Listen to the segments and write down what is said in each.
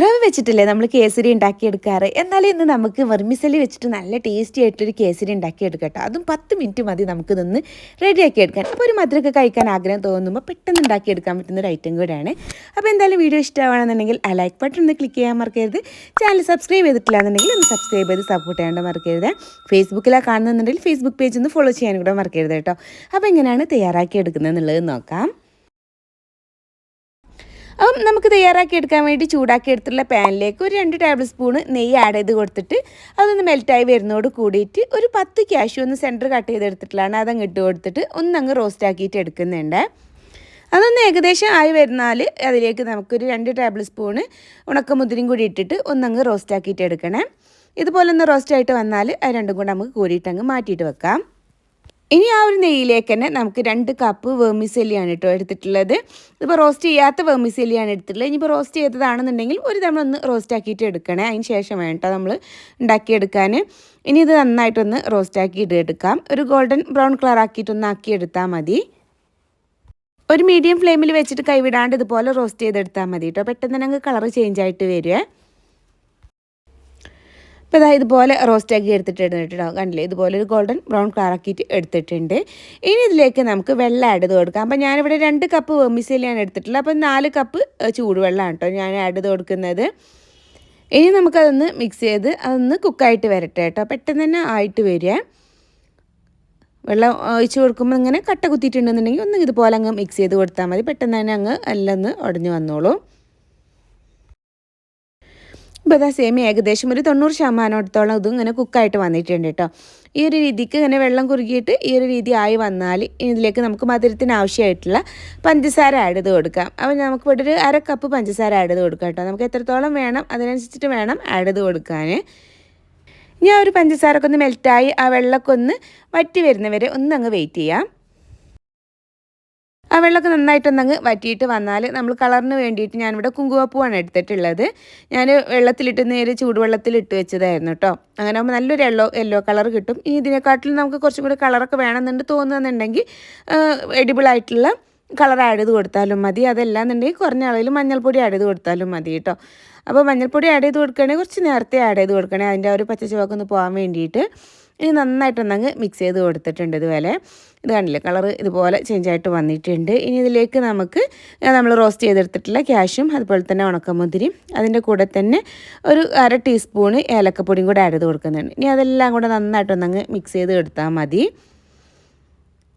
റവ വെച്ചിട്ടില്ലേ? നമ്മൾ കേസരി ഉണ്ടാക്കിയെടുക്കാറ് എന്നാലും ഇന്ന് നമുക്ക് വെർമിസലി വെച്ചിട്ട് നല്ല ടേസ്റ്റി ആയിട്ടൊരു കേസരി ഉണ്ടാക്കിയെടുക്കട്ടെ അതും പത്ത് മിനിറ്റ് മതി നമുക്ക് നിന്ന് റെഡിയാക്കി എടുക്കാൻ. അപ്പോൾ ഒരു മധുരമൊക്കെ കഴിക്കാൻ ആഗ്രഹം തോന്നുമ്പോൾ പെട്ടെന്ന് ഉണ്ടാക്കിയെടുക്കാൻ പറ്റുന്ന ഒരു ഐറ്റം കൂടെയാണ്. അപ്പോൾ എന്തായാലും വീഡിയോ ഇഷ്ടമാണെന്നുണ്ടെങ്കിൽ ആ ലൈക്ക് ബട്ടൺ ഒന്ന് ക്ലിക്ക് ചെയ്യാൻ മറക്കരുത്. ചാനൽ സബ്സ്ക്രൈബ് ചെയ്തിട്ടില്ല എന്നുണ്ടെങ്കിൽ ഒന്ന് സബ്സ്ക്രൈബ് ചെയ്ത് സപ്പോർട്ട് ചെയ്യാണ്ട് മറക്കരുത്. ഫേസ്ബുക്കിലാണ് കാണുന്നുണ്ടെങ്കിൽ ഫേസ്ബുക്ക് പേജ് ഒന്ന് ഫോളോ ചെയ്യാൻ കൂടെ മറക്കരുത് കേട്ടോ. അപ്പോൾ എങ്ങനെയാണ് തയ്യാറാക്കി എടുക്കുന്നത് എന്നുള്ളത് നോക്കാം. അപ്പം നമുക്ക് തയ്യാറാക്കി എടുക്കാൻ വേണ്ടി ചൂടാക്കി എടുത്തിട്ടുള്ള പാനിലേക്ക് ഒരു രണ്ട് ടേബിൾ സ്പൂണ് നെയ്യ് ആഡ് ചെയ്ത് കൊടുത്തിട്ട് അതൊന്ന് മെൽറ്റായി വരുന്നതോട് കൂടിയിട്ട് ഒരു പത്ത് ക്യാഷ്യൂ ഒന്ന് സെന്റർ കട്ട് ചെയ്തെടുത്തിട്ടുള്ളതാണ്. അതങ്ങ് ഇട്ട് കൊടുത്തിട്ട് ഒന്നങ്ങ് റോസ്റ്റ് ആക്കിയിട്ട് എടുക്കുന്നുണ്ട്. അതൊന്ന് ഏകദേശം ആയി വരുന്നാൽ അതിലേക്ക് നമുക്കൊരു രണ്ട് ടേബിൾ സ്പൂണ് ഉണക്കമുതിരിയും കൂടി ഇട്ടിട്ട് ഒന്നങ്ങ് റോസ്റ്റ് ആക്കിയിട്ട് എടുക്കണേ. ഇതുപോലെ ഒന്ന് റോസ്റ്റ് ആയിട്ട് വന്നാൽ അത് രണ്ടും കൂടെ നമുക്ക് കൂടിയിട്ട് അങ്ങ് മാറ്റിയിട്ട് വെക്കാം. ഇനി ആ ഒരു നെയ്യിലേക്ക് തന്നെ നമുക്ക് രണ്ട് കപ്പ് വേമിസെല്ലിയാണ് കേട്ടോ എടുത്തിട്ടുള്ളത്. ഇതിപ്പോൾ റോസ്റ്റ് ചെയ്യാത്ത വേമിസെല്ലിയാണ് എടുത്തിട്ടുള്ളത്. ഇനിയിപ്പോൾ റോസ്റ്റ് ചെയ്തതാണെന്നുണ്ടെങ്കിൽ ഒരു തവണ ഒന്ന് റോസ്റ്റ് ആക്കിയിട്ട് എടുക്കണേ. അതിന് ശേഷം വേണ്ട നമ്മൾ ഉണ്ടാക്കിയെടുക്കാൻ ഇനി ഇത് നന്നായിട്ടൊന്ന് റോസ്റ്റ് ആക്കിയിട്ട് എടുക്കാം ഒരു ഗോൾഡൻ ബ്രൗൺ കളർ ആക്കിയിട്ടൊന്ന് ആക്കിയെടുത്താൽ മതി. ഒരു മീഡിയം ഫ്ലെയിമിൽ വെച്ചിട്ട് കൈവിടാണ്ട് ഇതുപോലെ റോസ്റ്റ് ചെയ്തെടുത്താൽ മതി കേട്ടോ പെട്ടെന്ന് തന്നെ കളർ ചേഞ്ച് ആയിട്ട് വരുമേ അപ്പോൾ ഇതാ ഇതുപോലെ റോസ്റ്റാക്കി എടുത്തിട്ടുണ്ട് കേട്ടോ. കണ്ടില്ലേ? ഇതുപോലെ ഒരു ഗോൾഡൻ ബ്രൗൺ കളറാക്കിയിട്ട് എടുത്തിട്ടുണ്ട്. ഇനി ഇതിലേക്ക് നമുക്ക് വെള്ളം ആഡ് ചെയ്ത് കൊടുക്കാം. അപ്പോൾ ഞാനിവിടെ രണ്ട് കപ്പ് വെമിസലിയാണ് എടുത്തിട്ടുള്ളത്. അപ്പോൾ നാല് കപ്പ് ചൂടുവെള്ളമാണ് കേട്ടോ ഞാൻ ആഡ് ചെയ്ത് കൊടുക്കുന്നത്. ഇനി നമുക്കതൊന്ന് മിക്സ് ചെയ്ത് അതൊന്ന് കുക്കായിട്ട് വരട്ടെ കേട്ടോ. പെട്ടെന്ന് തന്നെ ആയിട്ട് വരിക. വെള്ളം ഒഴിച്ച് കൊടുക്കുമ്പോൾ ഇങ്ങനെ കട്ട കുത്തിയിട്ടുണ്ടെന്നുണ്ടെങ്കിൽ ഒന്ന് ഇതുപോലെ അങ്ങ് മിക്സ് ചെയ്ത് കൊടുത്താൽ മതി. പെട്ടെന്ന് തന്നെ അങ്ങ് എല്ലാം ഒന്ന് ഉടഞ്ഞു വന്നോളൂ. ഇപ്പോൾ അതാ സേമി ഏകദേശം ഒരു തൊണ്ണൂറ് ശതമാനത്തോളം ഇതും ഇങ്ങനെ കുക്കായിട്ട് വന്നിട്ടുണ്ട് കേട്ടോ ഈ ഒരു രീതിക്ക് ഇങ്ങനെ വെള്ളം കുറുകിയിട്ട് ഈ ഒരു രീതി ആയി വന്നാൽ ഇതിലേക്ക് നമുക്ക് മധുരത്തിന് ആവശ്യമായിട്ടുള്ള പഞ്ചസാര ആഡ് ചെയ്ത് കൊടുക്കാം. അപ്പോൾ നമുക്ക് ഇവിടെ ഒരു അര കപ്പ് പഞ്ചസാര ആഡ് ചെയ്ത് കൊടുക്കാം കേട്ടോ നമുക്ക് എത്രത്തോളം വേണം അതിനനുസരിച്ചിട്ട് വേണം ആഡ് ചെയ്ത് കൊടുക്കാൻ. ഞാൻ ഒരു പഞ്ചസാരക്കൊന്ന് മെൽറ്റായി ആ വെള്ളമൊക്കെ ഒന്ന് വറ്റി വരുന്നവരെ ഒന്ന് അങ്ങ് വെയിറ്റ് ചെയ്യാം. ആ വെള്ളമൊക്കെ നന്നായിട്ടൊന്നങ്ങ് വറ്റിയിട്ട് വന്നാൽ നമ്മൾ കളറിന് വേണ്ടിയിട്ട് ഞാനിവിടെ കുങ്കുമപ്പൂവാണ് എടുത്തിട്ടുള്ളത്. ഞാൻ വെള്ളത്തിലിട്ട് നേരെ ചൂടുവെള്ളത്തിലിട്ട് വെച്ചതായിരുന്നു കേട്ടോ അങ്ങനെ ആകുമ്പോൾ നല്ലൊരു യെല്ലോ യെല്ലോ കളർ കിട്ടും. ഇനി ഇതിനെക്കാട്ടിലും നമുക്ക് കുറച്ചും കൂടി കളറൊക്കെ വേണമെന്നുണ്ട് തോന്നുന്നുണ്ടെങ്കിൽ എഡിബിളായിട്ടുള്ള കളർ ആഡ് ചെയ്ത് കൊടുത്താലും മതി. അതല്ലാന്നുണ്ടെങ്കിൽ കുറഞ്ഞ അളവിൽ മഞ്ഞൾപ്പൊടി ആഡ് ചെയ്ത് കൊടുത്താലും മതി കേട്ടോ അപ്പോൾ മഞ്ഞൾപ്പൊടി ആഡ് ചെയ്ത് കൊടുക്കുകയാണെങ്കിൽ കുറച്ച് നേരത്തെ ആഡ് ചെയ്ത് കൊടുക്കണേ. അതിന്റെ ആ ഒരു പച്ച ചുവക്കൊന്ന് പോകാൻ വേണ്ടിയിട്ട്. ഇനി നന്നായിട്ടൊന്നങ്ങ് മിക്സ് ചെയ്ത് കൊടുത്തിട്ടുണ്ട് ഇതുപോലെ. ഇത് കണ്ടില്ലേ കളർ ഇതുപോലെ ചേഞ്ച് ആയിട്ട് വന്നിട്ടുണ്ട്. ഇനി ഇതിലേക്ക് നമുക്ക് നമ്മൾ റോസ്റ്റ് ചെയ്തെടുത്തിട്ടുള്ള ക്യാഷും അതുപോലെ തന്നെ ഉണക്കമുന്തിരിയും അതിന്റെ കൂടെ തന്നെ ഒരു അര ടീസ്പൂണ് ഏലക്കപ്പൊടിയും കൂടെ ആഡ് ചെയ്ത് കൊടുക്കുന്നുണ്ട്. ഇനി അതെല്ലാം കൂടെ നന്നായിട്ടൊന്നങ്ങ് മിക്സ് ചെയ്ത് എടുത്താൽ മതി.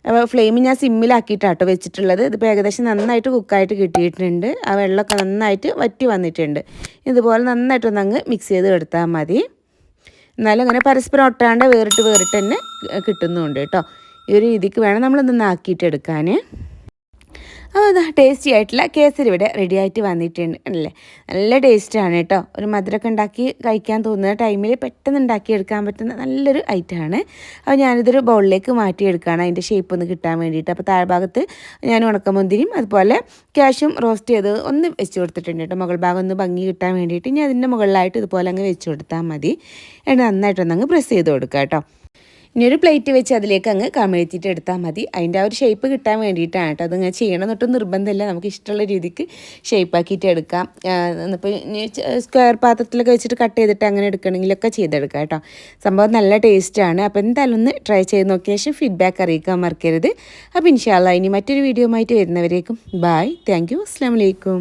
അപ്പോൾ ഫ്ലെയിം ഞാൻ സിമ്മിലാക്കിയിട്ടാട്ടോ വെച്ചിട്ടുള്ളത്. ഇതിപ്പോൾ ഏകദേശം നന്നായിട്ട് കുക്കായിട്ട് കിട്ടിയിട്ടുണ്ട്. ആ വെള്ളമൊക്കെ നന്നായിട്ട് വറ്റി വന്നിട്ടുണ്ട്. ഇതുപോലെ നന്നായിട്ടൊന്നങ്ങ് മിക്സ് ചെയ്ത് എടുത്താൽ മതി. എന്നാലും അങ്ങനെ പരസ്പരം ഒട്ടാണ്ട് വേറിട്ട് വേറിട്ട് തന്നെ കിട്ടുന്നുണ്ട് കേട്ടോ. ഈ ഒരു രീതിക്ക് വേണം നമ്മളിതൊന്ന് ആക്കിയിട്ടെടുക്കാൻ അപ്പോൾ അത് ടേസ്റ്റി ആയിട്ടുള്ള കേസരി ഇവിടെ റെഡി ആയിട്ട് വന്നിട്ടുണ്ട് അല്ലേ നല്ല ടേസ്റ്റാണ് കേട്ടോ. ഒരു മധുരമൊക്കെ ഉണ്ടാക്കി കഴിക്കാൻ തോന്നുന്ന ടൈമിൽ പെട്ടെന്ന് ഉണ്ടാക്കിയെടുക്കാൻ പറ്റുന്ന നല്ലൊരു ഐറ്റമാണ് അപ്പോൾ ഞാനിതൊരു ബൗളിലേക്ക് മാറ്റിയെടുക്കുകയാണ്. അതിന്റെ ഷേപ്പ് ഒന്ന് കിട്ടാൻ വേണ്ടിയിട്ട്. അപ്പോൾ താഴ്ഭാഗത്ത് ഞാൻ ഉണക്കമുന്തിരിയും അതുപോലെ ക്യാഷും റോസ്റ്റ് ചെയ്ത് ഒന്ന് വെച്ച് കൊടുത്തിട്ടുണ്ട് കേട്ടോ. മുകൾ ഭാഗം ഒന്ന് ഭംഗി കിട്ടാൻ വേണ്ടിയിട്ട്. ഇനി അതിന്റെ മുകളിലായിട്ട് ഇതുപോലെ അങ്ങ് വെച്ച് കൊടുത്താൽ മതി. എന്നിട്ട് നന്നായിട്ടൊന്നങ്ങ് പ്രസ് ചെയ്ത് കൊടുക്കുക കേട്ടോ. ഇനി ഒരു പ്ലേറ്റ് വെച്ച് അതിലേക്ക് അങ്ങ് കമിഴ്ത്തിയിട്ട് എടുത്താൽ മതി. അതിന്റെ ആ ഒരു ഷേപ്പ് കിട്ടാൻ വേണ്ടിയിട്ടാണ് കേട്ടോ അതിങ്ങനെ ചെയ്യണം എന്നിട്ടും നിർബന്ധമില്ല. നമുക്ക് ഇഷ്ടമുള്ള രീതിക്ക് ഷേപ്പാക്കിയിട്ട് എടുക്കാം. ഇപ്പോൾ സ്ക്വയർ പാത്രത്തിലൊക്കെ വെച്ചിട്ട് കട്ട് ചെയ്തിട്ട് അങ്ങനെ എടുക്കണമെങ്കിലൊക്കെ ചെയ്തെടുക്കാം കേട്ടോ. സംഭവം നല്ല ടേസ്റ്റാണ് അപ്പോൾ എന്തായാലും ഒന്ന് ട്രൈ ചെയ്ത് നോക്കിയ ശേഷം ഫീഡ്ബാക്ക് അറിയിക്കാൻ മറക്കരുത്. അപ്പോൾ ഇൻഷാല്ല ഇനി മറ്റൊരു വീഡിയോ ആയിട്ട് വരുന്നവരേക്കും. ബായ് താങ്ക് യു അസ്സാം വലൈക്കും